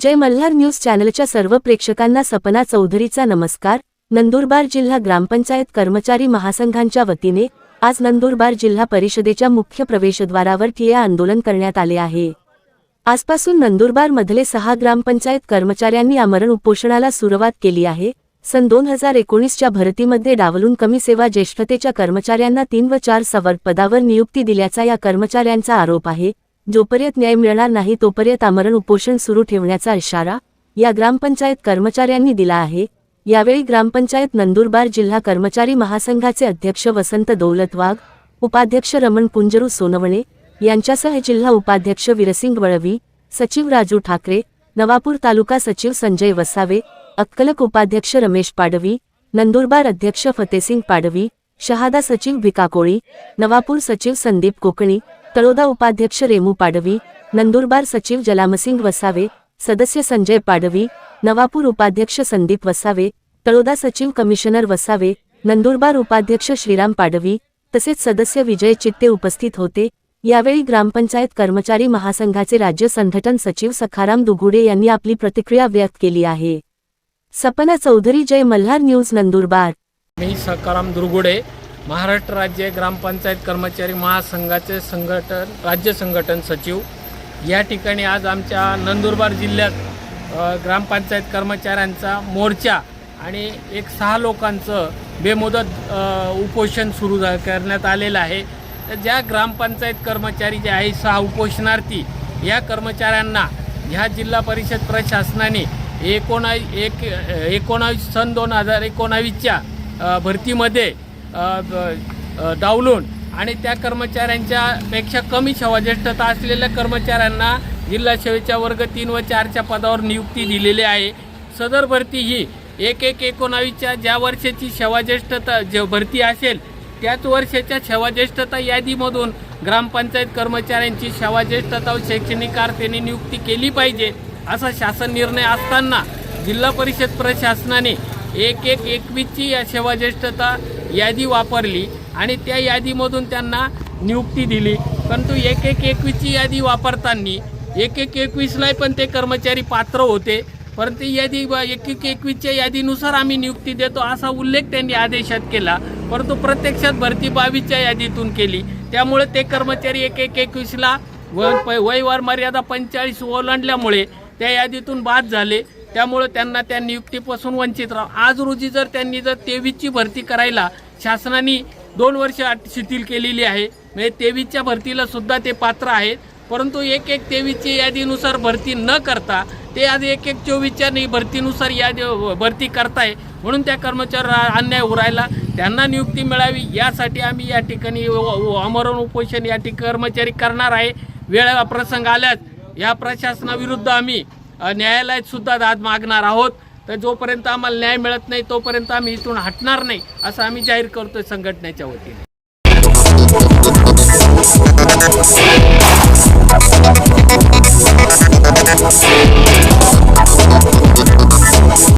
जय Malhar news चॅनलच्या सर्व प्रेक्षकांना सपना चौधरीचा नमस्कार. नंदुरबार जिल्हा ग्रामपंचायत कर्मचारी महासंघांच्या वतीने आज नंदुरबार जिल्हा परिषदेच्या मुख्य प्रवेशद्वारावर ठिय्या आंदोलन करण्यात आले आहे. आजपासून नंदुरबारमधले सहा ग्रामपंचायत कर्मचाऱ्यांनी आमरण उपोषणाला सुरुवात केली आहे. सन दोन हजार एकोणीसच्या भरतीमध्ये डावलून कमी सेवा ज्येष्ठतेच्या कर्मचाऱ्यांना तीन व चार सवर्ग पदावर नियुक्ती दिल्याचा या कर्मचाऱ्यांचा आरोप आहे. जोपर्यंत न्याय मिळणार नाही तोपर्यंत आमरण उपोषण सुरू ठेवण्याचा इशारा या ग्रामपंचायत कर्मचाऱ्यांनी दिला आहे. यावेळी ग्रामपंचायत नंदुरबार जिल्हा कर्मचारी महासंघाचे अध्यक्ष वसंत दौलत वाघ उपाध्यक्ष रमण पुंजरू सोनवणे यांच्यासह जिल्हा उपाध्यक्ष विरसिंग वळवी सचिव राजू ठाकरे नवापूर तालुका सचिव संजय वसावे अक्कलक उपाध्यक्ष रमेश पाडवी नंदुरबार अध्यक्ष फतेसिंग पाडवी शहादा सचिव भिका कोळी नवापूर सचिव संदीप कोकणी तळोदा उपाध्यक्ष रेमू पाडवी नंदुरबार सचिव जलामसिंग वसावे सदस्य संजय पाडवी नवापूर उपाध्यक्ष संदीप वसावे तळोदा सचिव कमिशनर वसावे नंदुरबार उपाध्यक्ष श्रीराम पाडवी तसेच सदस्य विजय चित्ते उपस्थित होते. यावेळी ग्रामपंचायत कर्मचारी महासंघाचे राज्य संघटन सचिव सखाराम दुगुडे यांनी आपली प्रतिक्रिया व्यक्त केली आहे. सपना चौधरी जय मल्हार न्यूज नंदुरबार. मी सखाराम दुर्गुडे महाराष्ट्र राज्य ग्रामपंचायत कर्मचारी महासंघाचे संघटन राज्य संघटन सचिव. या ठिकाणी आज आमच्या नंदुरबार जिल्ह्यात ग्रामपंचायत कर्मचाऱ्यांचा मोर्चा आणि एक सहा लोकांचं बेमुदत उपोषण सुरू करण्यात आलेलं आहे. तर ज्या ग्रामपंचायत कर्मचारी जे आहे सहा उपोषणार्थी या कर्मचाऱ्यांना ह्या जिल्हा परिषद प्रशासनाने एकोणा एक एकोणावीस सन दोन हजार एकोणावीसच्या भरतीमध्ये डावलून आणि त्या कर्मचाऱ्यांच्या पेक्षा कमी सेवाज्येष्ठता असलेल्या कर्मचाऱ्यांना जिल्हा सेवेच्या वर्ग तीन व चारच्या पदावर नियुक्ती दिलेली आहे. सदर भरती ही एक एक एकोणावीसच्या ज्या वर्षाची सेवाज्येष्ठता जे भरती असेल त्याच वर्षाच्या सेवाज्येष्ठता यादीमधून ग्रामपंचायत कर्मचाऱ्यांची सेवाज्येष्ठता व शैक्षणिक अर्थेने नियुक्ती केली पाहिजे असा शासन निर्णय असताना जिल्हा परिषद प्रशासनाने एक एक एकवीसची या सेवाज्येष्ठता यादी वापरली आणि त्या यादीमधून त्यांना नियुक्ती दिली. परंतु एक एक एकवीसची यादी वापरताना एक एक एकवीसला पण ते कर्मचारी पात्र होते. परंतु यादी एक एक एकवीसच्या यादीनुसार आम्ही नियुक्ती देतो असा उल्लेख त्यांनी आदेशात केला. परंतु प्रत्यक्षात भरती बावीसच्या यादीतून केली. त्यामुळे ते कर्मचारी एक एक एकवीसला व प- वयवार मर्यादा पंचेचाळीस ओलांडल्यामुळे त्या यादीतून बाद झाले. त्यामुळे त्यांना त्या नियुक्तीपासून वंचित राहा. आज रोजी जर त्यांनी जर तेवीसची भरती करायला शासनाने दोन वर्ष अट शिथिल केलेली आहे म्हणजे तेवीसच्या भरतीला सुद्धा ते पात्र आहेत. परंतु एक एक तेवीसची यादीनुसार भरती न करता ते आज एक एक चोवीसच्या भरतीनुसार यादी भरती करताय म्हणून त्या कर्मचाऱ्यांना अन्याय उरायला त्यांना नियुक्ती मिळावी यासाठी आम्ही या ठिकाणी आमरण उपोषण या ठिकाणी कर्मचारी करणार आहे. वेळ प्रसंग आल्यास या प्रशासनाविरुद्ध आम्ही न्यायालयात सुद्धा दाद मागणार आहोत. तर जोपर्यंत आम्हाला न्याय मिळत नाही तोपर्यंत आम्ही इथून हटणार नाही असं आम्ही जाहीर करतोय संघटनेच्या वतीने.